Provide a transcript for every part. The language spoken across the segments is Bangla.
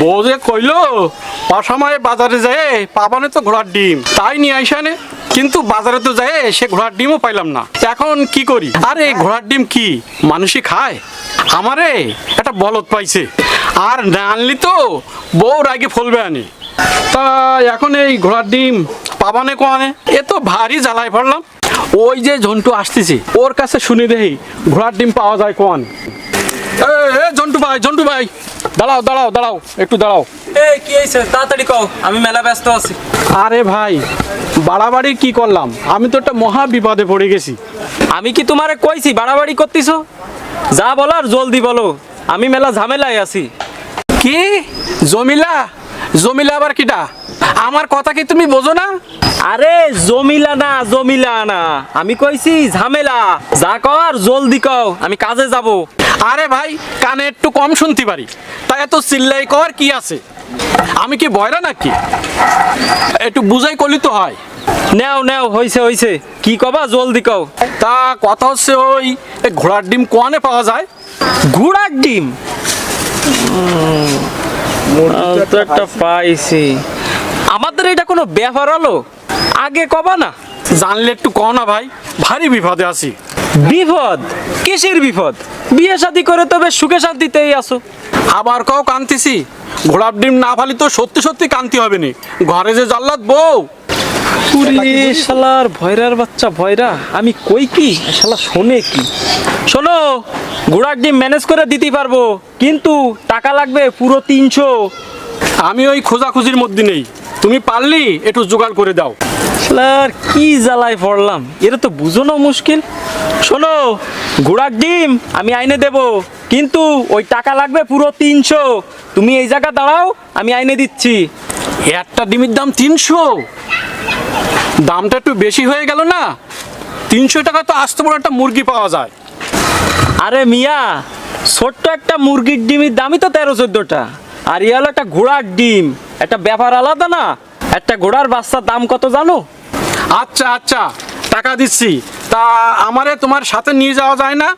বউ যে কইলো অসময়ে বাজারে যায় পাবানে তো ঘোড়ার ডিম, তাই নিয়ে আইসানে কিন্তু বাজারে তো যায় সে ঘোড়ার ডিমও পাইলাম না। এখন কি করি? আরে, ঘোড়ার ডিম কি? মানুষই খায়? আমারে একটা বলদ পাইছে। আর না আনলি তো বউ রাগে ফলবে আনি। তা এখন এই ঘোড়ার ডিম পাবানে কোয়ানে এ তো ভারী জ্বালায় পড়লাম ওই যে ঝন্টু আসতেছে, ওর কাছে শুনি দেহি ঘোড়ার ডিম পাওয়া যায় কোয়ান এ, ঝন্টু ভাই ঝন্টু ভাই। দাঁড়াও দাঁড়াও দাঁড়াও একটু দাঁড়াও। এই কি হয়েছে? তাড়াতাড়ি কও আমি মেলা ব্যস্ত আছি। আরে ভাই বাড়াবাড়ি কি করলাম? আমি তো একটা মহা বিপদে পড়ে গেছি। আমি কি তোমারে কইছি বাড়াবাড়ি করতেছো? যা বলার জলদি বলো আমি মেলা ঝামেলায় আছি। কি? জমিলা? জমিলা আবার কিটা? আমার কথা কি তুমি বোঝো না? আরে জমিলা না জমিলা না। আমি কইছি ঝামেলা। যা কর জলদি কও আমি কাজে যাব। আরে ভাই কানে একটু কম শুনতে পারি। তা এত চিল্লাই কর কি আছে? আমি কি বয়রা নাকি? একটু বুঝাই করলি তো হয়। নেও নেও হইছে হইছে। কি কবা জলদি কও। তা কথা হচ্ছে ওই ঘোড়ার ডিম কোয়ানে পাওয়া যায়? ঘোড়ার ডিম? একটা পাইছি। আমাদের এটা কোনো ব্যাপার হলো? আগে কবা না। জানলে একটু কও না ভাই ভারী বিপদে আছি। বিপদ? কিসের বিপদ? বিয়ে শাদি করে তবে সুখে শান্তিতেই আসো আবার কও কান্তিছি? ঘোড়ার ডিম না ফালি তো সত্যি সত্যি কান্তি হবে নি। ঘরে যে জাল্লাত বউ। শালার ভয়রার বাচ্চা ভয়রা। আমি কই কি? শালা শোনে কি? শোনো ঘোড়ার ডিম ম্যানেজ করে দিতে পারব কিন্তু টাকা লাগবে পুরো তিনশো। আমি ওই খোঁজাখুঁজির মধ্যে নেই। তুমি পারলি একটু জোগাড় করে দাও। শালার কি জ্বালায় পড়লাম? এটা তো বুঝোনো মুশকিল। শোনো ঘোড়ার ডিম আমি আইনে দেব কিন্তু ওই টাকা লাগবে পুরো তিনশো। তুমি এই জায়গা দাঁড়াও আমি আইনে দিচ্ছি। একটা ডিমের দাম তিনশো? দামটা একটু বেশি হয়ে গেল না? তিনশো টাকা তো আস্তে বড় একটা মুরগি পাওয়া যায়। আরে মিয়া ছোট্ট একটা মুরগির ডিমের দামই তো তেরো চোদ্দটা। আর ইয়ে হলো একটা ঘোড়ার ডিম। একটা ব্যাপার আলাদা না? একটা ঘোড়ার বাচ্চার দাম কত জানো? আচ্ছা আচ্ছা টাকা দিচ্ছি। তা আমারে তোমার সাথে নিয়ে যাওয়া যায় না?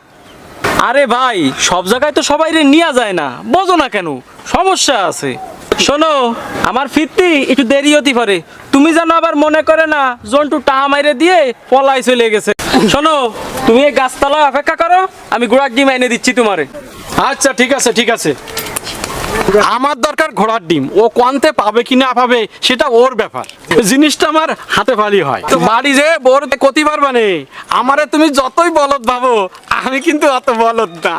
আরে ভাই সব জায়গায় তো সবাই নিয়ে যায় না। বোঝো না কেন সমস্যা আছে। শোনো আমার ফিরতি একটু দেরি হতে পারে। তুমি যেন আবার মনে করে না জন্টু টাহা মাইরে দিয়ে পলাই চলে গেছে। শোনো তুমি এই গাছতলায় অপেক্ষা করো আমি ঘোড়ার ডিম এনে দিচ্ছি তোমারে। আচ্ছা ঠিক আছে ঠিক আছে। আমার দরকার ঘোড়ার ডিম। ও কোয়ান্তে পাবে কি না পাবে, সেটা ওর ব্যাপার। জিনিসটা আমার হাতে ফালি হয়। তো বাড়ি যে বোর কতি পারবা নে, আমারে তুমি যতই বলদ ভাবো, আমি কিন্তু অত বলদ না।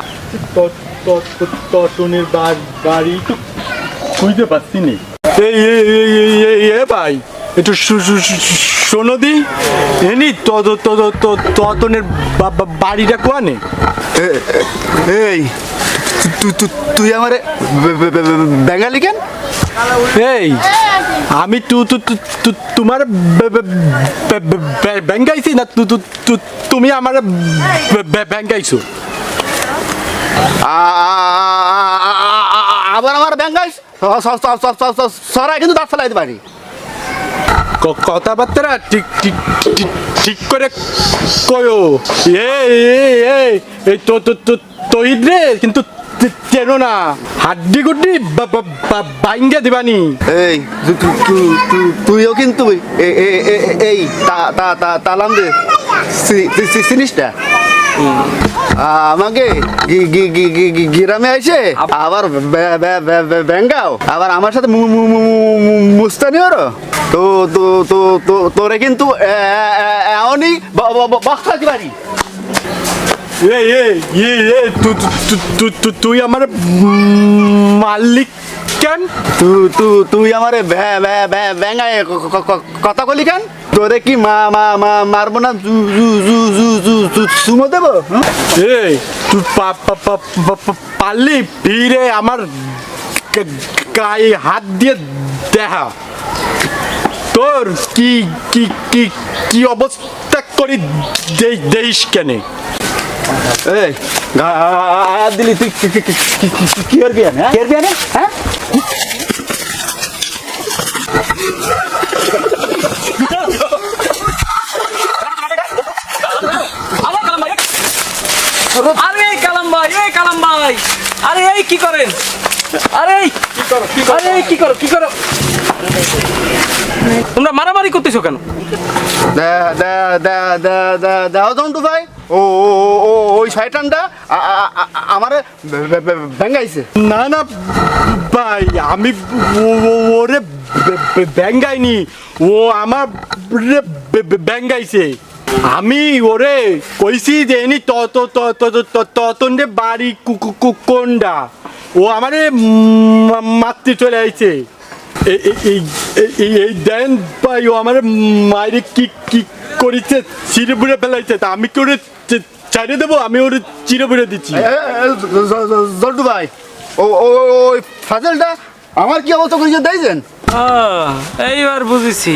তটনের বাড়ি খুঁজতে পারছি নি এই ভাই একটু শোনো দি এনি তত তত ততনের বাড়িটা কোয়ানে এই তুই আমারে বেঙ্গালি কেন? এই আমি তু তু তোমার ব্যাঙ্গাইছি না তুমি আমার ব্যাঙ্গাইছো আবার আমার বেঙ্গাই সরাই কিন্তু দাঁত ফেলাইতে পারি। কথাবার্তা ঠিক ঠিক ঠিক ঠিক করে কয়ো। এই এই এই তো তো তো তহিদ রে কিন্তু না হাড্ডি গুড্ডি দিবানি এই তুইও কিন্তু এই তালাম দে আমাকে গ্রামে আইছে আবার বেঙ্গাও আবার আমার সাথে মুস্তানি ওর তো তো তো তোরে কিন্তু এমনই এই এই এই তুই আমার মালিক কেন? তুই আমারে ব্যাঙায় কথা কলি কেন? তোরে কি মা মা মা মারবো না? জু জু জু জু জু জু সুমো দেবো হুম? এই তুই পারলি? ভিড়ে আমার গায়ে হাত দিয়ে দেখা। তোর কি কি কি কি অবস্থা করি দেইস কেনে? এই দিলি তুই কি- কি- কি- কি- কি- কি করবি হ্যাঁ? কি করবি হ্যাঁ? আরে কালাম ভাই এই কালাম ভাই আরে এই কি করেন? আরে এই আরে কি করো কি করো? তোমরা মারামারি করতেছো কেন? দাও জন্টু ভাই। ও ও ওই শয়তানটা আমারে ব্যাঙ্গাইছে না না ভাই আমি ওরে ব্যাঙ্গাইনি ও আমার ব্যাঙ্গাইছে আমি ওরে কইছি যে এনি তত রে বাড়ি কোনটা ও আমারে মারতে চলে আইছে। এই দেন ভাই ও আমার মায়ের কি কি করেছে চিরে বুড়ে ফেলাইছে। তা আমি কি ওরে চা- ছাড়িয়ে দেবো? আমি ওরে চিরে বুড়ে দিচ্ছি। এ, এ, জ- জ- জ- জন্টু ভাই ও ও ও- ওই ফাজলটা আমার কি অবস্থা করেছে দেখছেন? আহ, এইবার বুঝেছি।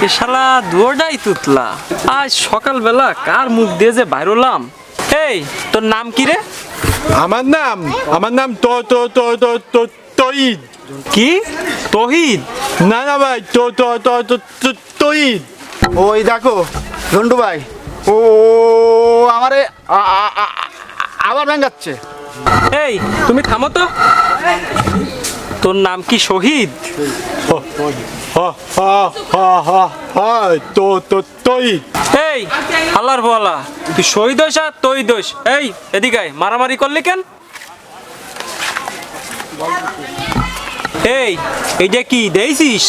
এ শালা দুয়োটাই তুতলা। আজ সকালবেলা কার মুখ দিয়ে যে বাইরলাম এই তোর নাম কি রে? আমার নাম আমার নাম তো তো তো তো তো তঈদ কি? তহিদ? না না ভাই তো তো তো তো তো তঈদ ওই দেখো জন্টু ভাই। ও আমারে আবার ভেঙ্গাচ্ছে। এই তুমি থামো তো। তোর নাম কি শহীদ? হা হা হা হা হা তো তো তঈদ এই আল্লাহর বলা। তুই শহীদ হইস আর তৈ দোষ এই এদিকে মারামারি করলি কেন? এই এটা কি দেখছিস?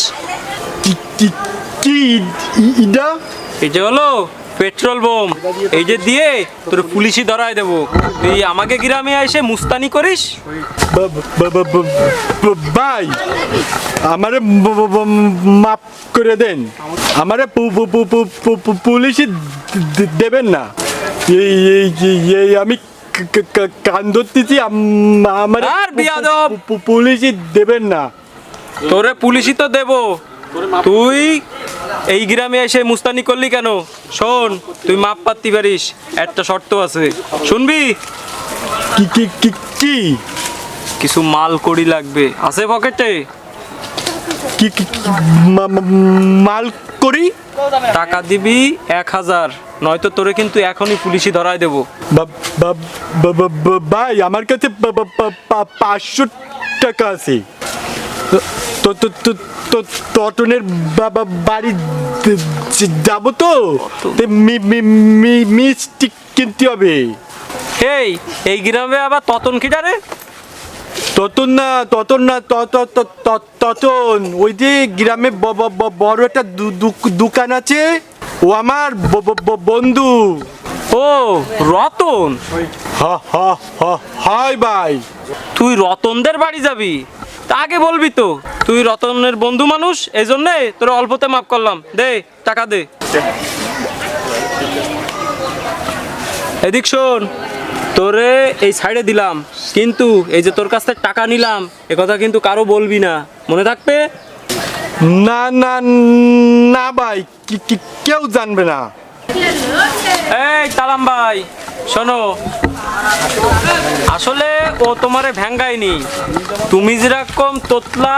এটা হলো পেট্রোল বোম। এই যে দিয়ে তোর পুলিশই ধরায় দেবো। তুই আমাকে গ্রামে এসে মুস্তানি করিস? ভাই আমারে মাফ করে দেন। আমারে পুলিশই দেবেন না। এই আমি কান ধরতেছি আম- আর বিয়াদব! পুলিশই দেবেন না। তোরে পুলিশই তো দেবো। তুই এই গ্রামে এসে মুস্তানি করলি কেন? শোন তুই মাপ পাত্তি পারিস একটা শর্ত আছে। শুনবি? কি কি কি কি? কিছু মাল কড়ি লাগবে। আছে পকেটে? কি কি মাল করি টাকা দিবি এক হাজার নয়তো তোরে কিন্তু এখনই পুলিশই ধরায় দেবো। ভাই আমার কাছে পাঁচশো টাকা আছে। তো তো তো তো তটনের বাবা বাড়ি যাব তো মিষ্টি কিনতে হবে। এই এই গ্রামে আবার ততন কিটারে ততন না ততন না ত- ত- ত- ত- ততন। ওই যে গ্রামে বড় একটা দোকান আছে। ও আমার বন্ধু। ও রতন? হা হা হা হাই ভাই। তুই রতনদের বাড়ি যাবি? তা আগে বলবি তো। তুই রতনের বন্ধু মানুষ এই জন্যে তোর অল্পতে মাফ করলাম। দে টাকা দে। এদিক শোন। তোরে এই সাইডে দিলাম কিন্তু এই যে তোর কাছ থেকে টাকা নিলাম এ কথা কিন্তু কারও বলবি না। মনে থাকবে? না না না ভাই কি কি কেউ জানবে না। এই তালাম ভাই শোনো। আসলে ও তোমারে ভ্যাঙ্গায়নি। তুমি যেরকম তোতলা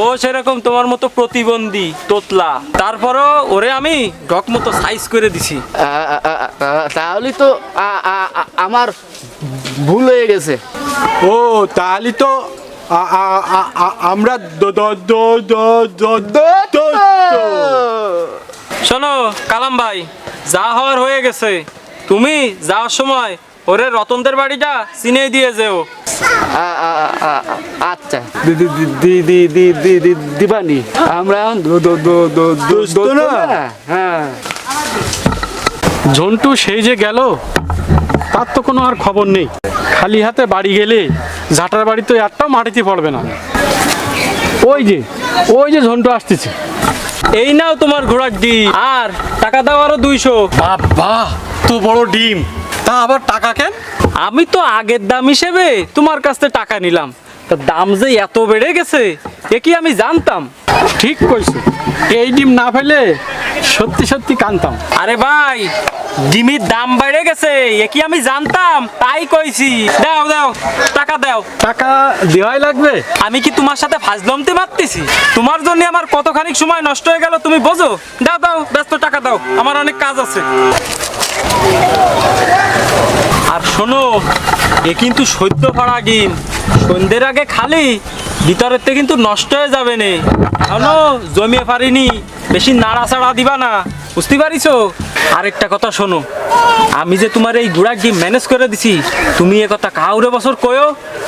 ও সেরকম তোমার মতো প্রতিবন্ধী তোতলা। তারপরও ওরে আমি ডক মতো সাইজ করে দিছি। তাহলে তো আমার ভুল হয়ে গেছে ও তাহলে তো আমরা শোনো কালাম ভাই যা হওয়ার হয়ে গেছে তুমি যাওয়ার সময় ওরে রতনদের বাড়িটা চিনে দিয়ে যেও আচ্ছা দিবানি আমরা হ্যাঁ ঝন্টু সেই যে গেল তার তো কোনো আর খবর নেই। খালি হাতে বাড়ি গেলে ঝাঁটার বাড়ি তো একটাও মাটিতে পড়বে না। ওই যে ওই যে ঝন্টু আসতেছে। এই নাও তোমার ঘোড়ার ডিম। আর টাকা দাও আরও দুইশো। বাবা তো বড় ডিম। তা আবার টাকা কেন? আমি তো আগের দাম হিসেবে তোমার কাছ থেকে টাকা নিলাম। তা দাম যে এত বেড়ে গেছে এ কি আমি জানতাম? ঠিক কইছো। এই ডিম না ফেলে সত্যি সত্যি কানতাম। আরে ভাই ডিমির দাম বেড়ে গেছে এ কি আমি জানতাম? তাই কইছি। দাও দাও টাকা দাও। টাকা দেওয়াই লাগবে? আমি কি তোমার সাথে ফাজলমতে মারতেছি? তোমার জন্য আমার কতখানি সময় নষ্ট হয়ে গেল তুমি বোঝো? দাও দাও ব্যস্ত টাকা দাও আমার অনেক কাজ আছে। আর শোনো এ কিন্তু সদ্য ভাড়া ডিম সন্ধ্যের আগে খালি ভিতরের থেকে কিন্তু নষ্ট হয়ে যাবে নে। শোনো জমিয়ে পারিনি। বেশি নাড়াচাড়া দিবা না। বুঝতে পারিছো? আরেকটা কথা শোনো। আমি যে তোমার এই গুড়ার ডিম ম্যানেজ করে দিছি তুমি এ কথা কাউরে বছর কয়ো?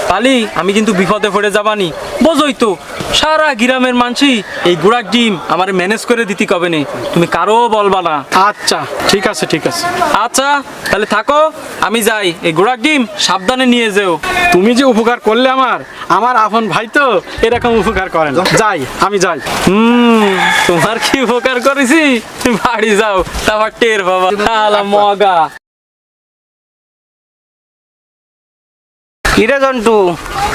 তাহলে আমি কিন্তু বিপদে পড়ে যাবানি। বোঝই তো সারা গ্রামের মানসি এই গুড়ার ডিম আমার ম্যানেজ করে দিতে কবে নেই তুমি কারও বলবা না। আচ্ছা ঠিক আছে ঠিক আছে। আচ্ছা তাহলে থাকো আমি যাই। এই গুড়ার ডিম সাবধানে নিয়ে যেও। তুমি যে উপকার করলে আমার আমার আপন ভাই তো এরকম উপকার করে না? যাই আমি যাই। হুম তোমার কি উপকার করেছি? বাড়ি যাও তারপর টের বাবা মগা। কিরে জন্টু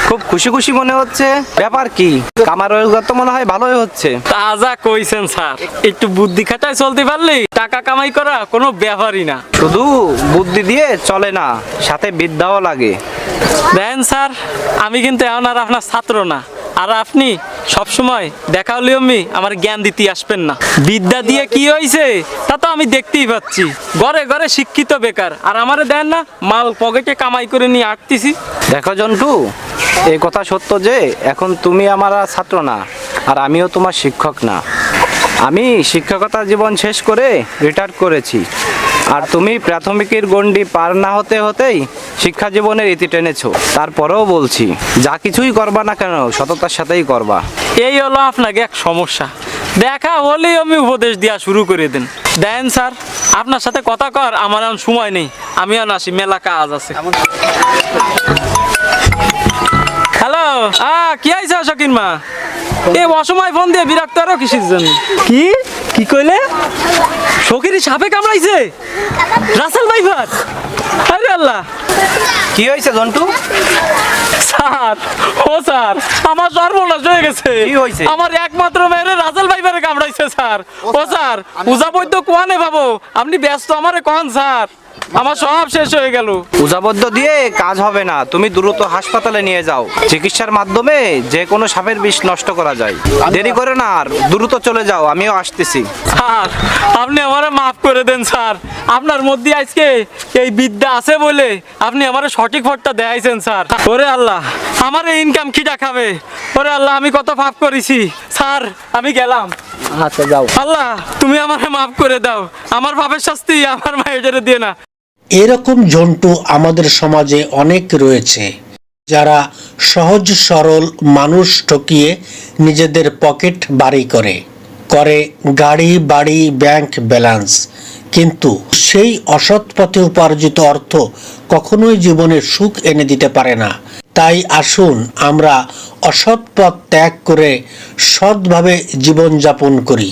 খুব খুশি খুশি মনে হচ্ছে। ব্যাপার কি? কামার রোজগার তো মনে হয় ভালোই হচ্ছে। তাজা কইছেন স্যার। একটু বুদ্ধি খাটায় চলতে পারলি? টাকা কামাই করা কোনো ব্যাপারই না। শুধু বুদ্ধি দিয়ে চলে না সাথে বিদ্যাও লাগে। দেন স্যার আমি কিন্তু এখন আর আপনার ছাত্র না। আর আপনি সব সময় দেখা হলে আমি আমার জ্ঞান দিতে আসবেন না। বিদ্যা দিয়ে কি হয়েছে তা তো আমি দেখতেই পাচ্ছি। ঘরে ঘরে শিক্ষিত বেকার। আর আমারে দেন না মাল পকেটে কামাই করে নিয়ে আটতেছি দেখো জন্টু, এই কথা সত্য যে এখন তুমি আমার আর ছাত্র না, আর আমিও তোমার শিক্ষক না। আমি শিক্ষকতা জীবন শেষ করে রিটায়ার করেছি। আর তুমি প্রাথমিকের গণ্ডি পার না হতে হতেই শিক্ষা জীবনের ইতি টেনেছ। তারপরেও বলছি, যা কিছুই করবা না কেন, সততার সাথেই করবা। এই হলো আপনাকে এক সমস্যা। দেখা হলেই আমি উপদেশ দেওয়া শুরু করে দেন। দেন স্যার, আপনার সাথে কথা কর, আমার এখন সময় নেই। আমিও আসি মেলা কাজ আছে। হ্যালো আ কি আইসা শকিন মা? এ অসময় ফোন দিয়ে বিরক্ত আরও কিসের জন্য? কি? কি কইলে? শকিরি সাপে কামড়াইছে? রাসেল ভাইফার আরে আল্লাহ। কি হয়েছে জন্টু? স্যার ও স্যার আমার সর্বনাশ হয়ে গেছে। কি হয়েছে? আমার একমাত্র মেয়ের রাজেল ভাইবারে কামড়াইছে স্যার। ও স্যার পূজা বৈদ্য কোয়ানে ভাবো? আপনি ব্যস্ত আমারে কন স্যার। আমার সব শেষ হয়ে গেল। উজাবদ্ধ দিয়ে কাজ হবে না। তুমি দ্রুত হাসপাতালে নিয়ে যাও। চিকিৎসার মাধ্যমে যে কোনো সাপের বিষ নষ্ট করা যায়। দেরি করে না আর দ্রুত চলে যাও। আমিও আসতেছি। স্যার আপনি আমারে মাফ করে দেন স্যার। আপনার মধ্যে আজকে এই বিদ্যা আছে বলে আপনি আমারে সঠিক ফটটা দেখাইছেন স্যার। ওরে আল্লাহ আমার এই ইনকাম কি দেখাবে ওরে আল্লাহ আমি কত পাপ করেছি। স্যার আমি গেলাম। আচ্ছা যাও। আল্লাহ তুমি আমারে মাফ করে দাও। আমার পাপের শাস্তি আমার মায়ের দিয়ে না। এরকম জন্টু আমাদের সমাজে অনেক রয়েছে, যারা সহজ সরল মানুষ ঠকিয়ে নিজেদের পকেট বাড়ি করে করে গাড়ি, বাড়ি, ব্যাংক ব্যালেন্স। কিন্তু সেই অসৎ পথে উপার্জিত অর্থ কখনোই জীবনে সুখ এনে দিতে পারে না। তাই আসুন আমরা অসৎ পথ ত্যাগ করে সৎভাবে জীবনযাপন করি।